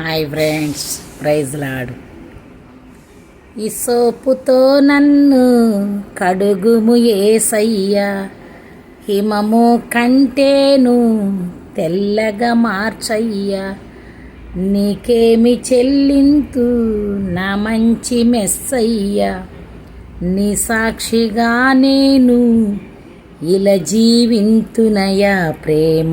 Hi friends praise లాడు. ఈ సోపుతో నన్ను కడుగుము ఏసయ్యా. హిమము కంటేను తెల్లగా మార్చయ్యా. నీకేమి చెల్లింతు నా మంచి మెస్సయ్యా. నీ సాక్షిగా నేను ఇలా జీవింతునయా ప్రేమ.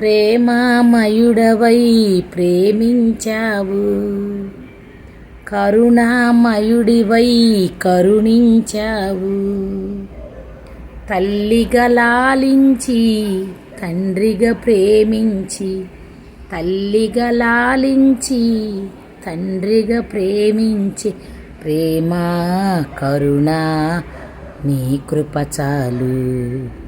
ప్రేమామయుడవై ప్రేమించావు. కరుణామయుడివై కరుణించావు. తల్లిగా లాలించి తండ్రిగా ప్రేమించి తల్లిగా లాలించి తండ్రిగా ప్రేమించి ప్రేమ కరుణ నీ కృప చాలు.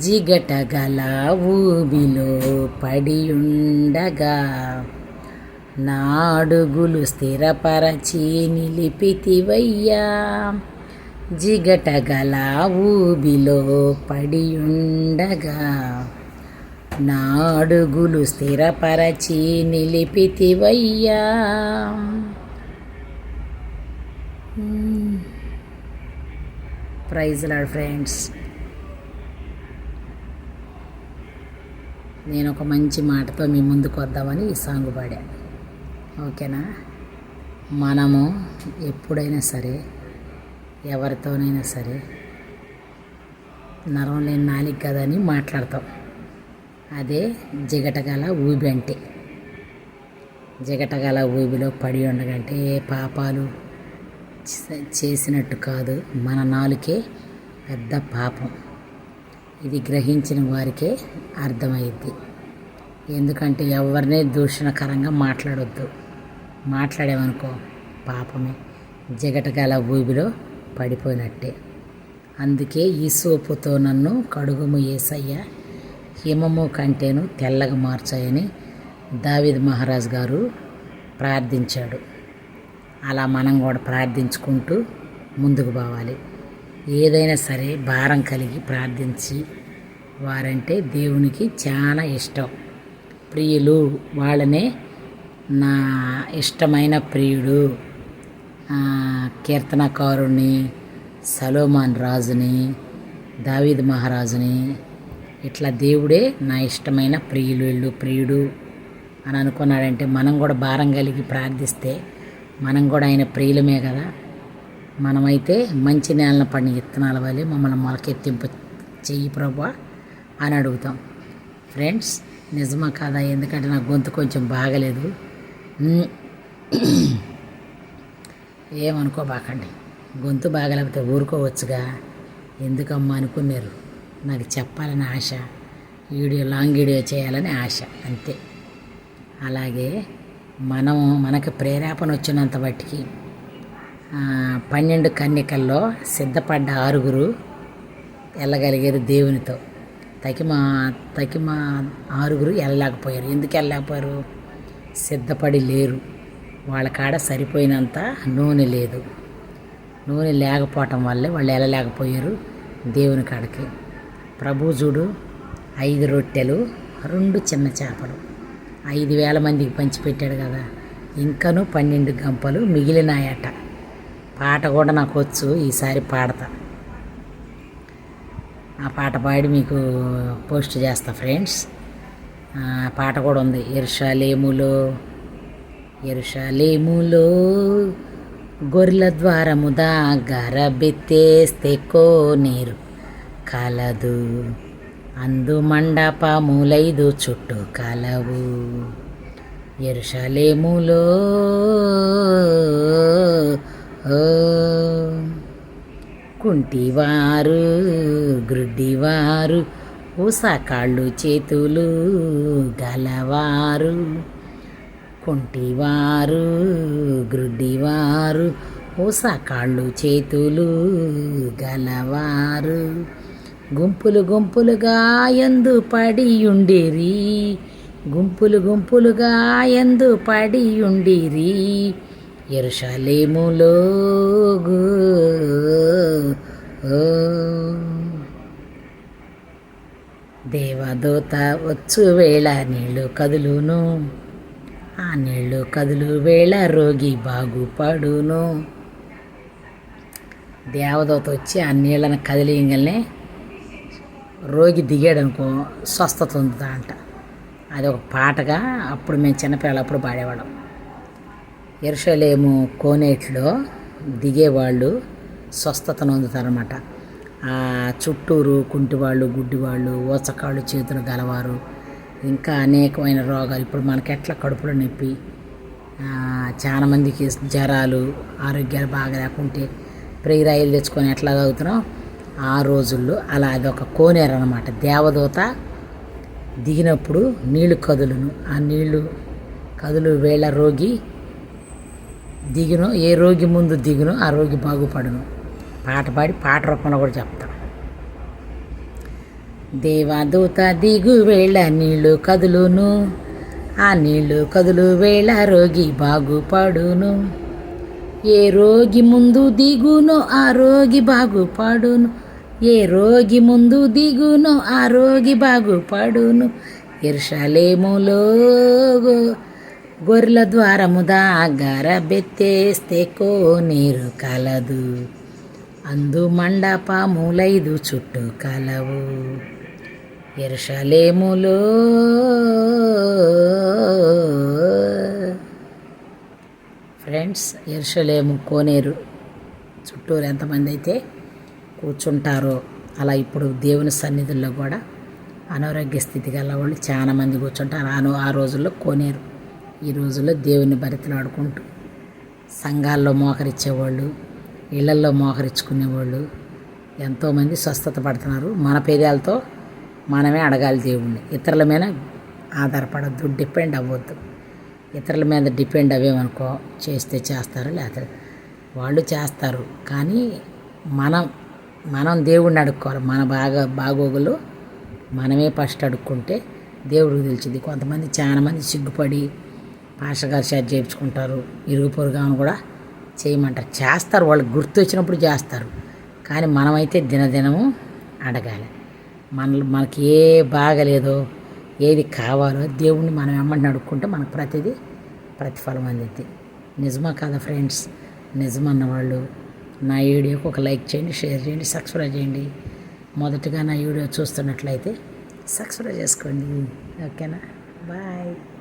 జిగటగల ఊబిలో పడియుండగా నాడుగులు స్థిరపరచి నిలిపితివయ్యా. జిగటగల ఊబిలో పడియుండగా నాడుగులు స్థిరపరచి నిలిపితివయ్యా. Praise lord friends. నేను ఒక మంచి మాటతో మీ ముందుకు వద్దామని ఈ సాంగ్ పాడా. ఓకేనా? మనము ఎప్పుడైనా సరే ఎవరితోనైనా సరే నరం లేని నాలిక కదని మాట్లాడతాం. అదే జిగటగల ఊబి అంటే. జిగటగల ఊబిలో పడి ఉండగంటే ఏ పాపాలు చేసినట్టు కాదు. మన నాలుకే పెద్ద పాపం. ఇది గ్రహించిన వారికే అర్థమైద్ది. ఎందుకంటే ఎవరినే దూషణకరంగా మాట్లాడొద్దు. మాట్లాడామనుకో పాపమే జగటగల ఊబిలో పడిపోయినట్టే. అందుకే ఈ సోపుతో నన్ను కడుగుము ఏసయ్య హిమము కంటేను తెల్లగా మార్చాయని దావిద్ మహారాజ్ గారు ప్రార్థించాడు. అలా మనం కూడా ప్రార్థించుకుంటూ ముందుకు పోవాలి. ఏదైనా సరే భారం కలిగి ప్రార్థించి వారంటే దేవునికి చాలా ఇష్టం. ప్రియులు వాళ్ళనే నా ఇష్టమైన ప్రియుడు కీర్తనకారుణ్ణి సలోమాన్ రాజుని దావీద్ మహారాజుని ఇట్లా దేవుడే నా ఇష్టమైన ప్రియులు వీళ్ళు ప్రియుడు అని అనుకున్నాడంటే మనం కూడా భారం కలిగి ప్రార్థిస్తే మనం కూడా ఆయన ప్రియులమే కదా. మనమైతే మంచి నేలన పడిన విత్తనాల వల్లే మమ్మల్ని మొలకెత్తింపు చెయ్యి ప్రభా అని అడుగుతాం. ఫ్రెండ్స్ నిజమా కాదా? ఎందుకంటే నా గొంతు కొంచెం బాగలేదు. ఏమనుకోబాకండి. గొంతు బాగలేకపోతే ఊరుకోవచ్చుగా. ఎందుకమ్మా అనుకున్నారు? నాకు చెప్పాలని ఆశ. వీడియో లాంగ్ వీడియో చేయాలని ఆశ. అంతే. అలాగే మనం మనకు ప్రేరేపణ వచ్చినంత బట్టికి పన్నెండు కన్యకల్లో సిద్ధపడ్డ ఆరుగురు వెళ్ళగలిగారు దేవునితో. తకిమ తకిమ ఆరుగురు వెళ్ళలేకపోయారు ఎందుకు వెళ్ళలేకపోయారు సిద్ధపడి లేరు. వాళ్ళ కాడ సరిపోయినంత నూనె లేదు. నూనె లేకపోవటం వల్లే వాళ్ళు వెళ్ళలేకపోయారు దేవుని కాడకి. ప్రభు చూడు ఐదు రొట్టెలు రెండు చిన్న చేపలు. ఐదు వేల మందికి పంచిపెట్టాడు కదా. ఇంకను పన్నెండు గంపలు మిగిలినాయట. పాట కూడా నాకు వచ్చు ఈసారి పాడతా. ఆ పాట పాడి మీకు పోస్ట్ చేస్తా ఫ్రెండ్స్. పాట కూడా ఉంది. ఎరుషాలేములో ఎరుషాలేములో గొర్రెల ద్వారము దాగర బెత్తేస్తే కోనేరు కలదు. అందు మండపములైదు చుట్టూ కలవు. ఎరుషలేములో కుంటివారు గ్రుడ్డివారు ఊసకాళ్ళు చేతులు గలవారు. కుంటివారు గ్రుడ్డివారు ఊసకాళ్ళు చేతులు గలవారు. గుంపులు గుంపులుగా ఎందు పడి ఉండిరి గుంపులు గుంపులుగా ఎందు పడి ఉండిరి ఎరుషలేములో ఓ. దేవదూత వచ్చు వేళ నీళ్ళు కదులును. ఆ నీళ్ళు కదులు వేళ రోగి బాగుపడును. దేవదూత వచ్చి ఆ నీళ్ళని కదిలియగానే రోగి దిగాడు అనుకో స్వస్థత ఉందా అంట అది ఒక పాటగా అప్పుడు మేము చిన్నపిల్లలప్పుడు పాడేవాళ్ళం. ఎరుషలేము కోనేట్లో దిగేవాళ్ళు స్వస్థతను పొందుతారన్నమాట ఆ చుట్టూరు కుంటివాళ్ళు గుడ్డివాళ్ళు ఓచకాళ్ళు చేతులు గలవారు ఇంకా అనేకమైన రోగాలు. ఇప్పుడు మనకి ఎట్లా కడుపులో నొప్పి చాలామందికి జ్వరాలు ఆరోగ్యాలు బాగా లేకుంటే ప్రేరాయిలు తెచ్చుకొని ఎట్లా తాగుతున్నాం? ఆ రోజుల్లో అలా అది ఒక కోనేరు అనమాట దేవదూత దిగినప్పుడు నీళ్ళు కదులును. ఆ నీళ్ళు కదులు వేళ రోగి దిగును ఏ రోగి ముందు దిగును ఆ రోగి బాగుపడును. పాట పాడి పాట రూపంలో కూడా చెప్తాం. దేవదూత దిగు వేళ నీళ్ళు కదులును ఆ నీళ్ళు కదులు వేళ రోగి బాగుపడును. ఏ రోగి ముందు దిగునో ఆ రోగి బాగుపడును. ఏ రోగి ముందు దిగునో ఆ రోగి బాగుపడును. ఇర్షలేములో గొర్రెల ద్వారము దగ్గర బెత్తేస్తే కోనేరు కలదు. అందు మండపములైదు చుట్టూ కలవు. ఎరుషలేములో ఫ్రెండ్స్ ఎరుషలేము కోనేరు చుట్టూరు ఎంతమంది అయితే కూర్చుంటారో అలా ఇప్పుడు దేవుని సన్నిధుల్లో కూడా అనారోగ్య స్థితి గల వాళ్ళు చాలా మంది కూర్చుంటారు. ఆ రోజుల్లో కోనేరు ఈ రోజుల్లో దేవుని బరితలాడుకుంటూ సంఘాల్లో మోకరిచ్చేవాళ్ళు ఇళ్ళల్లో మోకరించుకునేవాళ్ళు ఎంతోమంది స్వస్థత పడుతున్నారు. మన పేదాలతో మనమే అడగాలి దేవుణ్ణి. ఇతరుల మీద ఆధారపడద్దు డిపెండ్ అవ్వద్దు. ఇతరుల మీద డిపెండ్ అవ్వేమనుకో చేస్తే చేస్తారు లేకపోతే వాళ్ళు చేస్తారు. కానీ మనం మనం దేవుణ్ణి అడుక్కోవాలి. మన బాగా బాగోగులు మనమే ఫస్ట్ అడుక్కుంటే దేవుడికి తెలిసింది. కొంతమంది చాలా మంది సిగ్గుపడి పాస్టర్ గారు షేర్ చేయించుకుంటారు. ఇరుగు పొరుగాను కూడా చేయమంటారు. చేస్తారు. వాళ్ళు గుర్తు వచ్చినప్పుడు చేస్తారు. కానీ మనమైతే దినదినము అడగాలి. మన మనకి ఏ బాగలేదో ఏది కావాలో దేవుణ్ణి మనం ఎమ్మడిని అడుక్కుంటే మనకు ప్రతిదీ ప్రతిఫలం అందిద్ది. నిజమా కదా ఫ్రెండ్స్? నిజమన్న వాళ్ళు నా వీడియోకి ఒక లైక్ చేయండి షేర్ చేయండి సబ్స్క్రైబ్ చేయండి. మొదటగా నా వీడియో చూస్తున్నట్లయితే సబ్స్క్రైబ్ చేసుకోండి. ఓకేనా? బాయ్.